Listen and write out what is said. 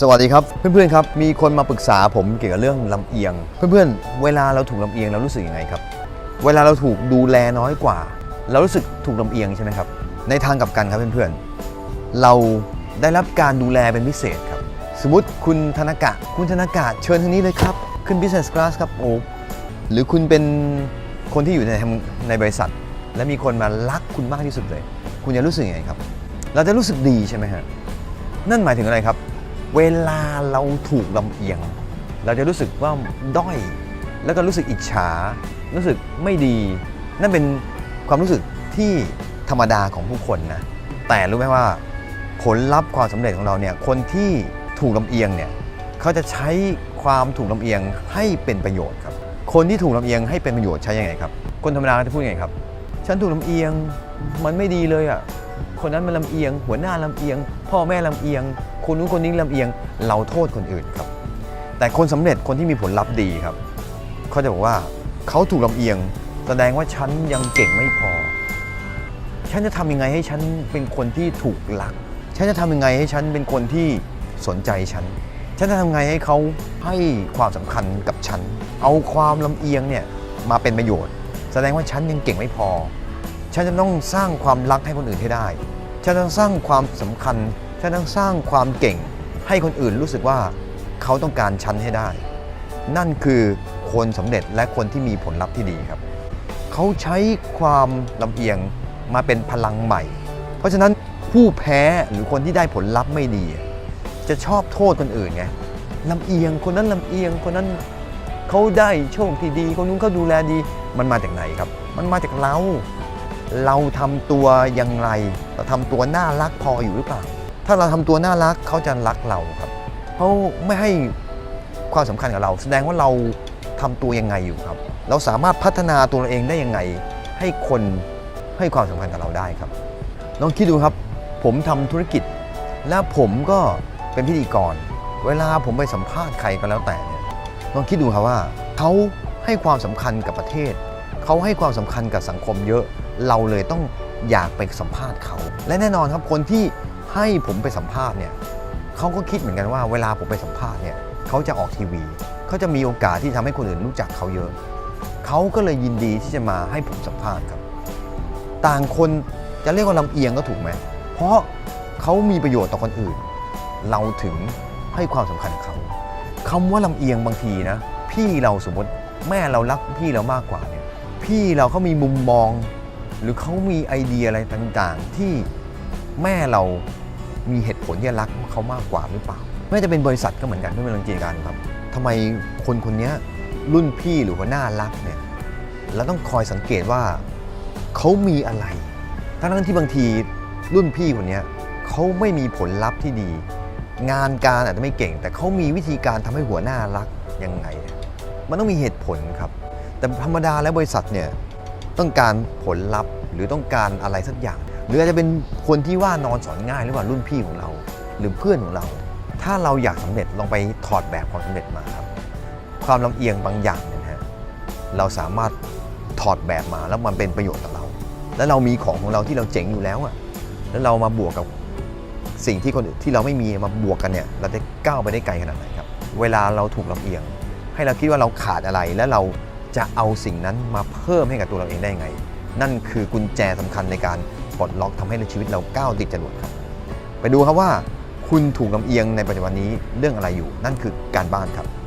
สวัสดีครับ เพื่อนๆครับ มีคนมาปรึกษาผมเกี่ยวกับเรื่องลำเอียง เพื่อนๆ เวลาเราถูกลำเอียงเรารู้สึกยังไงครับ เวลาเราถูกดูแลน้อยกว่า เรารู้สึกถูกลำเอียงใช่ไหมครับ ในทางกลับกันครับเพื่อนๆ เราได้รับการดูแลเป็นพิเศษครับ สมมติคุณธนกะ คุณธนกะเชิญทางนี้เลยครับ ขึ้น business class ครับโอ้หรือคุณเป็นคนที่อยู่ในในบริษัท และมีคนมารักคุณมากที่สุดเลย คุณจะรู้สึกยังไงครับ เราจะรู้สึกดีใช่ไหมฮะนั่นหมายถึงอะไรครับ เวลาเราถูกลำเอียง เราจะรู้สึกว่าด้อย แล้วก็รู้สึกอิจฉา รู้สึกไม่ดี นั่นเป็นความรู้สึกที่ธรรมดาของผู้คนนะ แต่รู้ไหมว่าผลลัพธ์ความสำเร็จของเราเนี่ย คนที่ถูกลำเอียงเนี่ย เขาจะใช้ความถูกลำเอียงให้เป็นประโยชน์ครับ คนที่ถูกลำเอียงให้เป็นประโยชน์ใช้ยังไงครับ คนธรรมดาจะพูดยังไงครับ ฉันถูกลำเอียง มันไม่ดีเลยอะ คนนั้นมันลำเอียง หัวหน้าลำเอียง พ่อแม่ลำเอียง คนนู้นคนนี้ลำเอียง เราโทษคนอื่นครับ แต่คนสำเร็จคนที่มีผลลัพธ์ดีครับ เขาจะบอกว่าเขาถูกลำเอียง แสดงว่าฉันยังเก่งไม่พอ ฉันจะทำยังไงให้ฉันเป็นคนที่ถูกรัก ฉันจะทำยังไงให้ฉันเป็นคนที่สนใจฉัน ฉันจะทำไงให้เขาให้ความสำคัญกับฉัน เอาความลำเอียงเนี่ยมาเป็นประโยชน์ แสดงว่าฉันยังเก่งไม่พอ ฉันจะต้องสร้างความรักให้คนอื่นให้ได้ ฉันต้องสร้างความสำคัญ ฉันต้องสร้างความเก่ง ให้คนอื่นรู้สึกว่าเขาต้องการฉันให้ได้ นั่นคือคนสำเร็จและคนที่มีผลลัพธ์ที่ดีครับ เขาใช้ความลำเอียงมาเป็นพลังใหม่ เพราะฉะนั้นผู้แพ้หรือคนที่ได้ผลลัพธ์ไม่ดี จะชอบโทษคนอื่นไงลำเอียงคนนั้นลำเอียงคนนั้นเขาได้โชคที่ดี คนนู้นเขาดูแลดี มันมาจากไหนครับ มันมาจากเรา เราทำตัวอย่างไรเราทำตัวน่ารักพออยู่หรือเปล่า ถ้าเราทำตัวน่ารักเขาจะรักเราครับเขาไม่ให้ความสำคัญกับเรา แสดงว่าเราทำตัวยังไงอยู่ครับ เราสามารถพัฒนาตัวเราเองได้ยังไง ให้คนให้ความสำคัญกับเราได้ครับลองคิดดูครับ ผมทำธุรกิจ แล้วผมก็เป็นพิธีกร เวลาผมไปสัมภาษณ์ใครก็แล้วแต่เนี่ยลองคิดดูครับว่าเขาให้ความสำคัญกับประเทศเขาให้ความสำคัญกับสังคมเยอะ เราเลยต้องอยากไปสัมภาษณ์เขา และแน่นอนครับคนที่ให้ผมไปสัมภาษณ์เนี่ยเขาก็คิดเหมือนกันว่าเวลาผมไปสัมภาษณ์เนี่ยเขาจะออกทีวีเขาจะมีโอกาสที่ทำให้คนอื่นรู้จักเขาเยอะเขาก็เลยยินดีที่จะมาให้ผมสัมภาษณ์ครับ ต่างคนจะเรียกว่าลำเอียงก็ถูกไหมเพราะเขามีประโยชน์ต่อคนอื่น เราถึงให้ความสำคัญเขาคำว่าลำเอียงบางทีนะ พี่เราสมมติแม่เรารักพี่เรามากกว่าเนี่ยพี่เราเขามีมุมมอง หรือเขามีไอเดียอะไรต่างๆ ที่แม่เรามีเหตุผลที่จะรักเขามากกว่าหรือเปล่า ไม่จะเป็นบริษัทก็เหมือนกันเพื่อนๆลองจินตนาการครับทำไมคนคนนี้รุ่นพี่หรือหัวหน้ารักเนี่ยเราต้องคอยสังเกตว่าเขามีอะไรทั้งๆที่บางทีรุ่นพี่คนนี้เขาไม่มีผลลัพธ์ที่ดี งานการอาจจะไม่เก่ง แต่เขามีวิธีการทำให้หัวหน้ารักยังไง มันต้องมีเหตุผลครับ แต่ธรรมดาแล้วบริษัทเนี่ย ต้องการผลลัพธ์ หรือต้องการอะไรสักอย่าง หรืออาจจะเป็นคนที่ว่านอนสอนง่ายหรือว่ารุ่นพี่ของเรา หรือเพื่อนของเรา ถ้าเราอยากสำเร็จลองไปถอดแบบความสำเร็จมาครับ ความลำเอียงบางอย่างเนี่ยนะฮะเราสามารถถอดแบบมาแล้วมันเป็นประโยชน์กับเรา แล้วเรามีของของเราที่เราเจ๋งอยู่แล้วอะแล้วเรามาบวกกับสิ่งที่คนอื่นที่เราไม่มีมาบวกกันเนี่ยเราจะก้าวไปได้ไกลขนาดไหนครับ เวลาเราถูกลำเอียง ให้เราคิดว่าเราขาดอะไรแล้วเรา จะเอาสิ่งนั้นมาเพิ่มให้กับตัวเราเองได้ยังไง นั่นคือกุญแจสำคัญในการปลดล็อกทำให้ในชีวิตเราก้าวติดจรวดครับ ไปดูครับว่า คุณถูกลำเอียงในปัจจุบันนี้เรื่องอะไรอยู่ นั่นคือการบ้านครับ